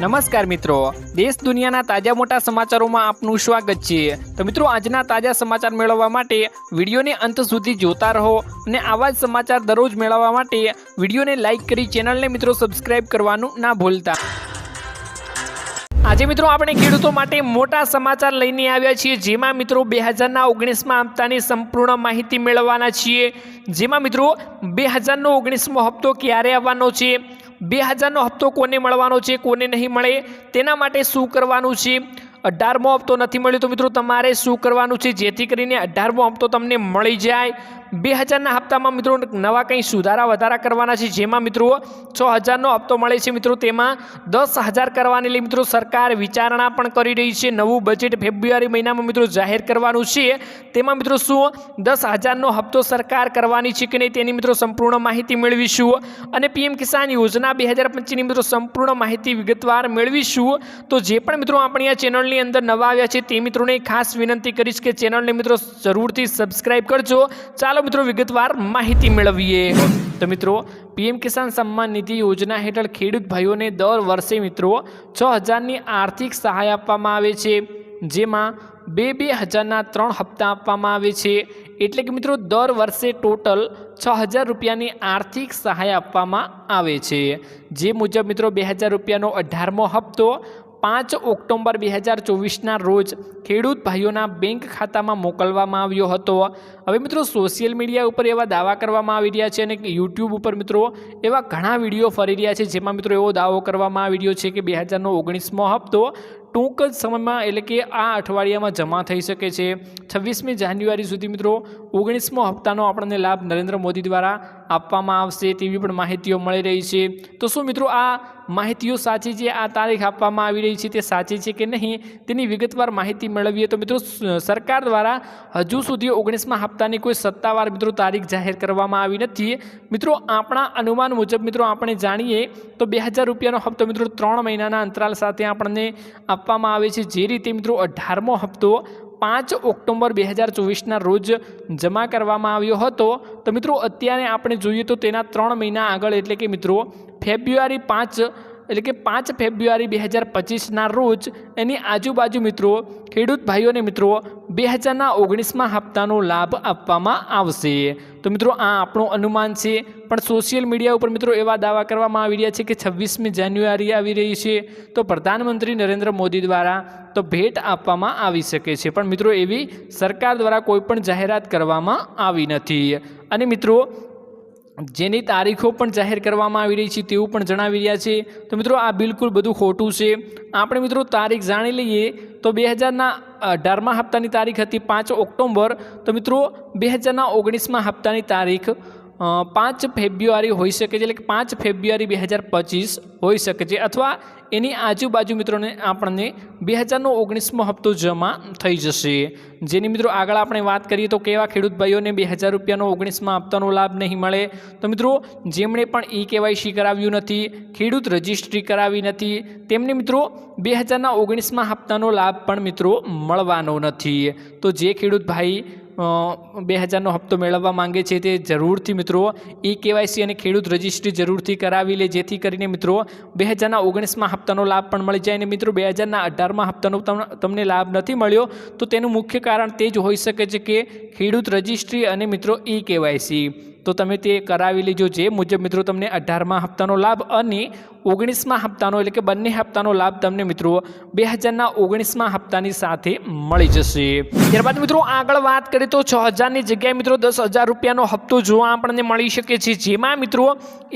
નમસ્કાર મિત્રો. દેશ દુનિયાના તાજા મોટા સમાચારોમાં આપનું સ્વાગત છે. તો મિત્રો, આજના તાજા સમાચાર મેળવવા માટે વિડીયોને અંત સુધી જોતા રહો અને આવા જ સમાચાર દરરોજ મેળવવા માટે વિડીયોને લાઇક કરી ચેનલને મિત્રો સબસ્ક્રાઇબ કરવાનું ના ભૂલતા. આજે મિત્રો, આપણે ખેડૂતો માટે મોટા સમાચાર લઈને આવ્યા છીએ. જેમાં મિત્રો બે હજારના ઓગણીસમાં હપ્તાની સંપૂર્ણ માહિતી મેળવવાના છીએ. જેમાં મિત્રો બે હજારનો ઓગણીસમો હપ્તો ક્યારે આવવાનો છે? બે હજારનો હપ્તો કોને મળવાનો છે કોને નહીં મળે તેના માટે શું કરવાનું છે? અઢારમો હપ્તો નથી મળ્યો તો મિત્રો તમારે શું કરવાનું છે? જેથી કરીને અઢારમો હપ્તો તમને મળી જાય. બે હજારના હપ્તામાં મિત્રો નવા કંઈ સુધારા વધારા કરવાના છે? જેમાં મિત્રો છ હજારનો હપ્તો મળે છે મિત્રો. તેમાં દસ હજાર કરવાની લઈ મિત્રો સરકાર વિચારણા પણ કરી રહી છે. નવું બજેટ ફેબ્રુઆરી મહિનામાં મિત્રો જાહેર કરવાનું છે. તેમાં મિત્રો શું? દસ હજારનો હપ્તો સરકાર કરવાની છે કે નહીં તેની મિત્રો સંપૂર્ણ માહિતી મેળવીશું. અને પીએમ કિસાન યોજના બે હજાર પચીસની મિત્રો સંપૂર્ણ માહિતી વિગતવાર મેળવીશું. તો જે પણ મિત્રો આપણી આ ચેનલની અંદર નવા આવ્યા છે તે મિત્રોને ખાસ વિનંતી કરીશ કે ચેનલને મિત્રો જરૂરથી સબસ્ક્રાઇબ કરજો. ચાલો મિત્રો વિગતવાર માહિતી મેળવીએ. તો મિત્રો, પીએમ કિસાન સન્માન નિધિ યોજના હેઠળ ખેડૂત ભાઈઓને દર વર્ષે મિત્રો છ હજારની આર્થિક સહાય આપવામાં આવે છે. જેમાં બે બે હજારના ત્રણ હપ્તા આપવામાં આવે છે. એટલે કે મિત્રો, દર વર્ષે ટોટલ છ હજાર રૂપિયાની આર્થિક સહાય આપવામાં આવે છે. જે મુજબ મિત્રો, બે હજાર રૂપિયાનો અઢારમો હપ્તો પાંચ ઓક્ટોબર બે હજાર ચોવીસના રોજ ખેડૂત ભાઈઓના બેંક ખાતામાં મોકલવામાં આવ્યો હતો. હવે મિત્રો સોશિયલ મીડિયા ઉપર એવા દાવા કરવામાં આવી રહ્યા છે અને યુટ્યુબ ઉપર મિત્રો એવા ઘણા વીડિયો ફરી રહ્યા છે, જેમાં મિત્રો એવો દાવો કરવામાં આવી રહ્યો છે કે બે હજારનો ઓગણીસમો હપ્તો ટૂંક જ સમયમાં એટલે કે આ અઠવાડિયામાં જમા થઈ શકે છે. છવ્વીસમી જાન્યુઆરી સુધી મિત્રો ઓગણીસમો હપ્તાનો આપણને લાભ નરેન્દ્ર મોદી દ્વારા આપવામાં આવશે તેવી પણ માહિતીઓ મળી રહી છે. તો શું મિત્રો, આ માહિતીઓ સાચી છે? આ તારીખ આપવામાં આવી રહી છે તે સાચી છે કે નહીં? તેની વિગતવાર માહિતી મેળવીએ તો મિત્રો સરકાર દ્વારા હજુ સુધી ઓગણીસમા હપ્તાની કોઈ સત્તાવાર મિત્રો તારીખ જાહેર કરવામાં આવી નથી. મિત્રો, આપણા અનુમાન મુજબ મિત્રો, આપણે જાણીએ તો બે હજાર રૂપિયાનો હપ્તો મિત્રો ત્રણ મહિનાના અંતરાલ સાથે આપણને આપવામાં આવે છે. જે રીતે મિત્રો અઢારમો હપ્તો પાંચ ઓક્ટોબર બે હજાર ચોવીસના રોજ જમા કરવામાં આવ્યો હતો. તો મિત્રો, અત્યારે આપણે જોઈએ તો તેના ત્રણ મહિના આગળ, એટલે કે મિત્રો, ફેબ્રુઆરી પાંચ એટલે કે પાંચ ફેબ્રુઆરી બે હજાર પચીસના રોજ એની આજુબાજુ મિત્રો, ખેડૂત ભાઈઓને મિત્રો, બે હજારના ઓગણીસમાં હપ્તાનો લાભ આપવામાં આવશે. તો મિત્રો, આ આપણું અનુમાન છે. પણ સોશિયલ મીડિયા ઉપર મિત્રો એવા દાવા કરવામાં આવી રહ્યા છે કે છવ્વીસમી જાન્યુઆરી આવી રહી છે. તો પ્રધાનમંત્રી નરેન્દ્ર મોદી દ્વારા તો ભેટ આપવામાં આવી શકે છે. પણ મિત્રો, એવી સરકાર દ્વારા કોઈ પણ જાહેરાત કરવામાં આવી નથી. અને મિત્રો જેની તારીખો પણ જાહેર કરવામાં આવી રહી છે તેવું પણ જણાવી રહ્યા છે. તો મિત્રો, આ બિલકુલ બધું ખોટું છે. આપણે મિત્રો તારીખ જાણી લઈએ તો બે હજારના અઢારમા હપ્તાની તારીખ હતી પાંચ ઓક્ટોબર તો મિત્રો બે હજારના ઓગણીસમાં હપ્તાની તારીખ પાંચ ફેબ્રુઆરી હોઈ શકે છે. એટલે કે પાંચ ફેબ્રુઆરી બે હજાર પચીસ હોઈ શકે છે. અથવા એની આજુબાજુ મિત્રોને આપણને બે હજારનો ઓગણીસમો હપ્તો જમા થઈ જશે. જેની મિત્રો આગળ આપણે વાત કરીએ તો કેવા ખેડૂત ભાઈઓને બે હજાર રૂપિયાનો ઓગણીસમાં હપ્તાનો લાભ નહીં મળે? તો મિત્રો, જેમણે પણ ઈ કેવાયસી કરાવ્યું નથી, ખેડૂત રજિસ્ટ્રી કરાવી નથી, તેમને મિત્રો બે હજારના ઓગણીસમાં હપ્તાનો લાભ પણ મિત્રો મળવાનો નથી. તો જે ખેડૂત ભાઈ બે હજારનો હપ્તો મેળવવા માંગે છે તે જરૂરથી મિત્રો. ઈ કેવાયસી અને ખેડૂત રજિસ્ટ્રી જરૂરથી કરાવી લે, જેથી કરીને મિત્રો બે હજારના ઓગણીસમાં હપ્તાનો લાભ પણ મળી જાય અને મિત્રો બે હજારના અઢારમાં હપ્તાનો તમ- તમને લાભ નથી મળ્યો, તો તેનું મુખ્ય કારણ તે જ હોઈ શકે છે કે ખેડૂત રજિસ્ટ્રી અને મિત્રો ઈ કેવાયસી. તો તમે તે કરાવી લેજો જે મુજબ મિત્રો તમને અઢારમા હપ્તાનો લાભ અને ઓગણીસમા હપ્તાનો એટલે કે બંને હપ્તાનો લાભ તમને મિત્રો બે હજારના ઓગણીસમાં હપ્તાની સાથે મળી જશે. ત્યારબાદ મિત્રો આગળ વાત કરીએ તો છ હજારની જગ્યાએ મિત્રો દસ હજાર રૂપિયાનો હપ્તો જોવા આપણને મળી શકે છે. જેમાં મિત્રો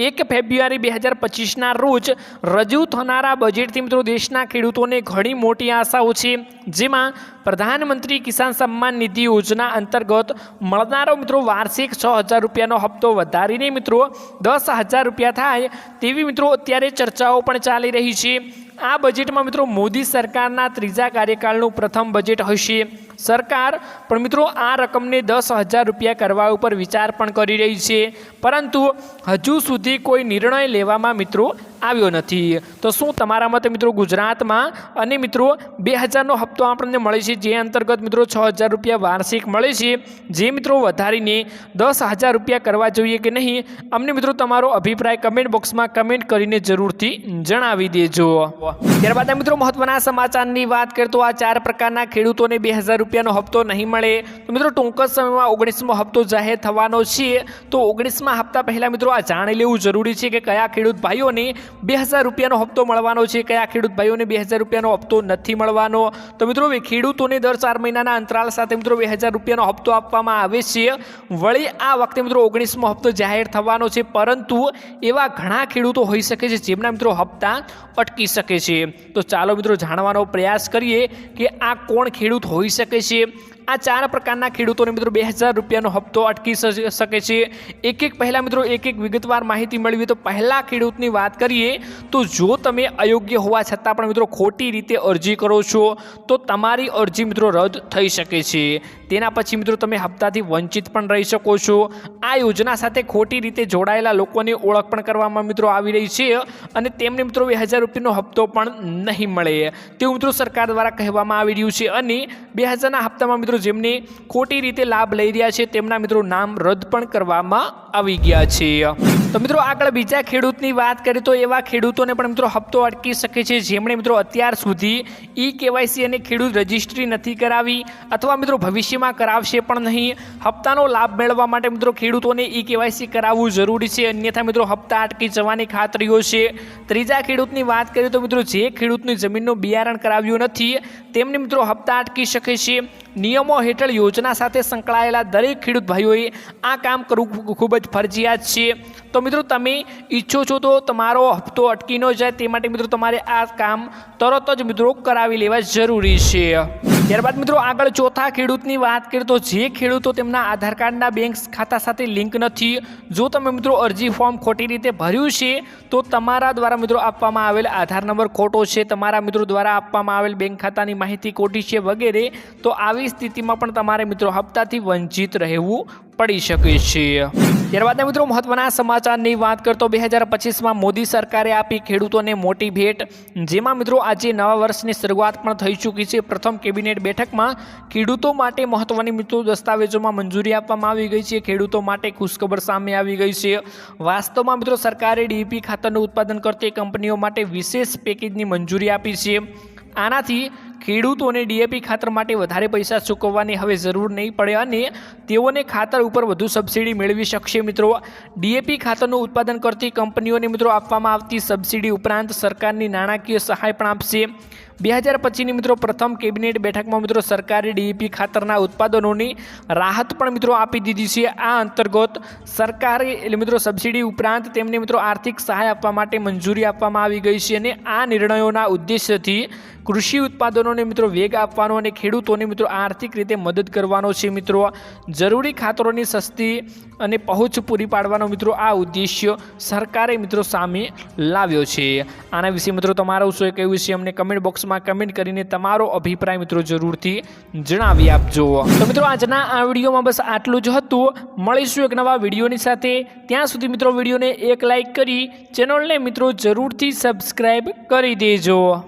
એક ફેબ્રુઆરી બે હજાર પચીસના રોજ રજૂ થનારા બજેટથી મિત્રો દેશના ખેડૂતોને ઘણી મોટી આશાઓ છે. જેમાં પ્રધાનમંત્રી કિસાન સન્માન નિધિ યોજના અંતર્ગત મળનારો મિત્રો વાર્ષિક છ હજાર રૂપિયાનો હપ્તો વધારીને મિત્રો દસ હજાર રૂપિયા થાય તેવી મિત્રો અત્યારે ચર્ચાઓ પણ ચાલી રહી છે. આ બજેટમાં મિત્રો મોદી સરકારના ત્રીજા કાર્યકાળનું પ્રથમ બજેટ હશે. સરકાર, પણ મિત્રો આ રકમને દસ હજાર રૂપિયા કરવા ઉપર વિચાર પણ કરી રહી છે. પરંતુ હજુ સુધી કોઈ નિર્ણય લેવામાં મિત્રો આવ્યો નથી. તો શું તમારા મતે મિત્રો ગુજરાતમાં? અને મિત્રો, બે હજારનો હપ્તો આપણને મળે છે, જે અંતર્ગત મિત્રો છ હજાર રૂપિયા વાર્ષિક મળે છે. જે મિત્રો વધારીને દસ હજાર રૂપિયા કરવા જોઈએ કે નહીં, અમને મિત્રો તમારો અભિપ્રાય કમેન્ટ બોક્સમાં કમેન્ટ કરીને જરૂરથી જણાવી દેજો. ત્યારબાદ મિત્રો મહત્વના સમાચારની વાત કરીએ તો આ ચાર પ્રકારના ખેડૂતોને બે હજાર રૂપિયાનો હપ્તો નહીં મળે. તો મિત્રો, ટૂંક સમયમાં ઓગણીસમો હપ્તો જાહેર થવાનો છે. તો ઓગણીસમા હપ્તા પહેલાં મિત્રો, આ જાણી લેવું જરૂરી છે કે કયા ખેડૂત ભાઈઓને બે હજાર રૂપિયાનો હપ્તો મળવાનો છે, કયા ખેડૂત ભાઈઓને બે હજાર રૂપિયાનો હપ્તો નથી મળવાનો. તો મિત્રો ખેડૂતોને દર ચાર મહિનાના અંતરાલ સાથે મિત્રો, બે હજાર રૂપિયાનો હપ્તો આપવામાં આવે છે. વળી આ વખતે મિત્રો, ઓગણીસમો હપ્તો જાહેર થવાનો છે. પરંતુ એવા ઘણા ખેડૂતો હોઈ શકે છે, જેમના મિત્રો હપ્તા અટકી શકે છે. તો ચાલો મિત્રો, જાણવાનો પ્રયાસ કરીએ કે આ કોણ ખેડૂત હોઈ શકે છે આ ચાર પ્રકારના ખેડૂતોને મિત્રો બે હજાર રૂપિયાનો હપ્તો અટકી શકે છે. એક એક પહેલાં મિત્રો એક એક વિગતવાર માહિતી મેળવી તો પહેલાં ખેડૂતની વાત કરીએ તો જો તમે અયોગ્ય હોવા છતાં પણ મિત્રો ખોટી રીતે અરજી કરો છો, તો તમારી અરજી મિત્રો રદ થઈ શકે છે. તેના પછી મિત્રો તમે હપ્તાથી વંચિત પણ રહી શકો છો. આ યોજના સાથે ખોટી રીતે જોડાયેલા લોકોની ઓળખ પણ કરવામાં મિત્રો આવી રહી છે અને તેમને મિત્રો બે હજાર રૂપિયાનો હપ્તો પણ નહીં મળે. તેવું મિત્રો સરકાર દ્વારા કહેવામાં આવી રહ્યું છે અને બે હજારના હપ્તામાં મિત્રો જેમને ખોટી રીતે લાભ લઈ રહ્યા છે, તેમના મિત્રો નામ રદ પણ કરવામાં આવી ગયા છે. તો મિત્રો આગળ બીજા ખેડૂતની વાત કરીએ તો એવા ખેડૂતોને પણ મિત્રો હપ્તો અટકી શકે છે. જેમણે મિત્રો અત્યાર સુધી ઈ કેવાયસી અને ખેડૂત રજિસ્ટ્રી નથી કરાવી અથવા મિત્રો ભવિષ્યમાં કરાવશે પણ નહીં. હપ્તાનો લાભ મેળવવા માટે મિત્રો ખેડૂતોને ઈ કેવાયસી કરાવવું જરૂરી છે. અન્યથા મિત્રો હપ્તા અટકી જવાની ખાતરીઓ છે. ત્રીજા ખેડૂતની વાત કરીએ તો મિત્રો જે ખેડૂતની જમીનનું બિયારણ કરાવ્યું નથી તેમને મિત્રો હપ્તા અટકી શકે છે. નિયમો હેઠળ યોજના સાથે સંકળાયેલા દરેક ખેડૂત ભાઈઓએ આ કામ કરવું ખૂબ જ ફરજિયાત છે. તો મિત્રો તમે ઈચ્છો છો તો તમારો હપ્તો અટકી ન જાય તે માટે મિત્રો તમારે આ કામ તરત જ મિત્રો કરાવી લેવા જરૂરી છે. ત્યારબાદ મિત્રો આગળ ચોથા ખેડૂતની વાત કરીએ તો જે ખેડૂતો તેમના આધાર કાર્ડના બેંક ખાતા સાથે લિંક નથી, જો તમે મિત્રો અરજી ફોર્મ ખોટી રીતે ભર્યું છે, તો તમારા દ્વારા મિત્રો આપવામાં આવેલ આધાર નંબર ખોટો છે, તમારા મિત્રો દ્વારા આપવામાં આવેલ બેંક ખાતાની માહિતી ખોટી છે વગેરે, તો આવી સ્થિતિમાં પણ તમારે મિત્રો હપ્તાથી વંચિત રહેવું પડી શકે છે ત્યારબાદ મિત્રો મહત્વના સમાચારની વાત કરતો બે હજાર પચીસમાં મોદી સરકારે આપી ખેડૂતોને મોટી ભેટ, જેમાં મિત્રો આજે નવા વર્ષની શરૂઆત પણ થઈ ચૂકી છે. પ્રથમ કેબિનેટ બેઠકમાં ખેડૂતો માટે મહત્વની મિત્રો દસ્તાવેજોમાં મંજૂરી આપવામાં આવી ગઈ છે. ખેડૂતો માટે ખુશખબર સામે આવી ગઈ છે. વાસ્તવમાં મિત્રો સરકારે ડીપી ખાતરનું ઉત્પાદન કરતી કંપનીઓ માટે વિશેષ પેકેજની મંજૂરી આપી છે. આનાથી ખેડૂતોને ડીએપી ખાતર માટે વધારે પૈસા ચૂકવવાની હવે જરૂર નહીં પડે અને તેઓને ખાતર ઉપર વધુ સબસિડી મેળવી શકશે. મિત્રો, ડીએપી ખાતરનું ઉત્પાદન કરતી કંપનીઓને મિત્રો આપવામાં આવતી સબસિડી ઉપરાંત સરકારની નાણાકીય સહાય પણ આપશે. બે હજાર પચીસની મિત્રો પ્રથમ કેબિનેટ બેઠકમાં મિત્રો સરકારે ડીએપી ખાતરના ઉત્પાદનોની રાહત પણ મિત્રો આપી દીધી છે. આ અંતર્ગત સરકારે એટલે મિત્રો સબસિડી ઉપરાંત તેમને મિત્રો આર્થિક સહાય આપવા માટે મંજૂરી આપવામાં આવી ગઈ છે અને આ નિર્ણયોના ઉદ્દેશ્યથી કૃષિ ઉત્પાદનોને મિત્રો વેગ આપવાનો અને ખેડૂતોને મિત્રો આર્થિક રીતે મદદ કરવાનો છે મિત્રો. જરૂરી ખાતરોની સસ્તી અને પહોંચ પૂરી પાડવાનો મિત્રો આ ઉદ્દેશ્ય સરકારે મિત્રો સામે લાવ્યો છે. આના વિશે મિત્રો તમારું શું કહેવું છે અમને કમેન્ટ બોક્સમાં કમેન્ટ કરીને તમારો અભિપ્રાય મિત્રો જરૂરથી જણાવી આપજો. તો મિત્રો આજના આ વિડીયોમાં બસ આટલું જ હતું. મળીશું એક નવા વિડીયોની સાથે. ત્યાં સુધી મિત્રો વિડીયોને એક લાઇક કરી ચેનલને મિત્રો જરૂરથી સબસ્ક્રાઈબ કરી દેજો.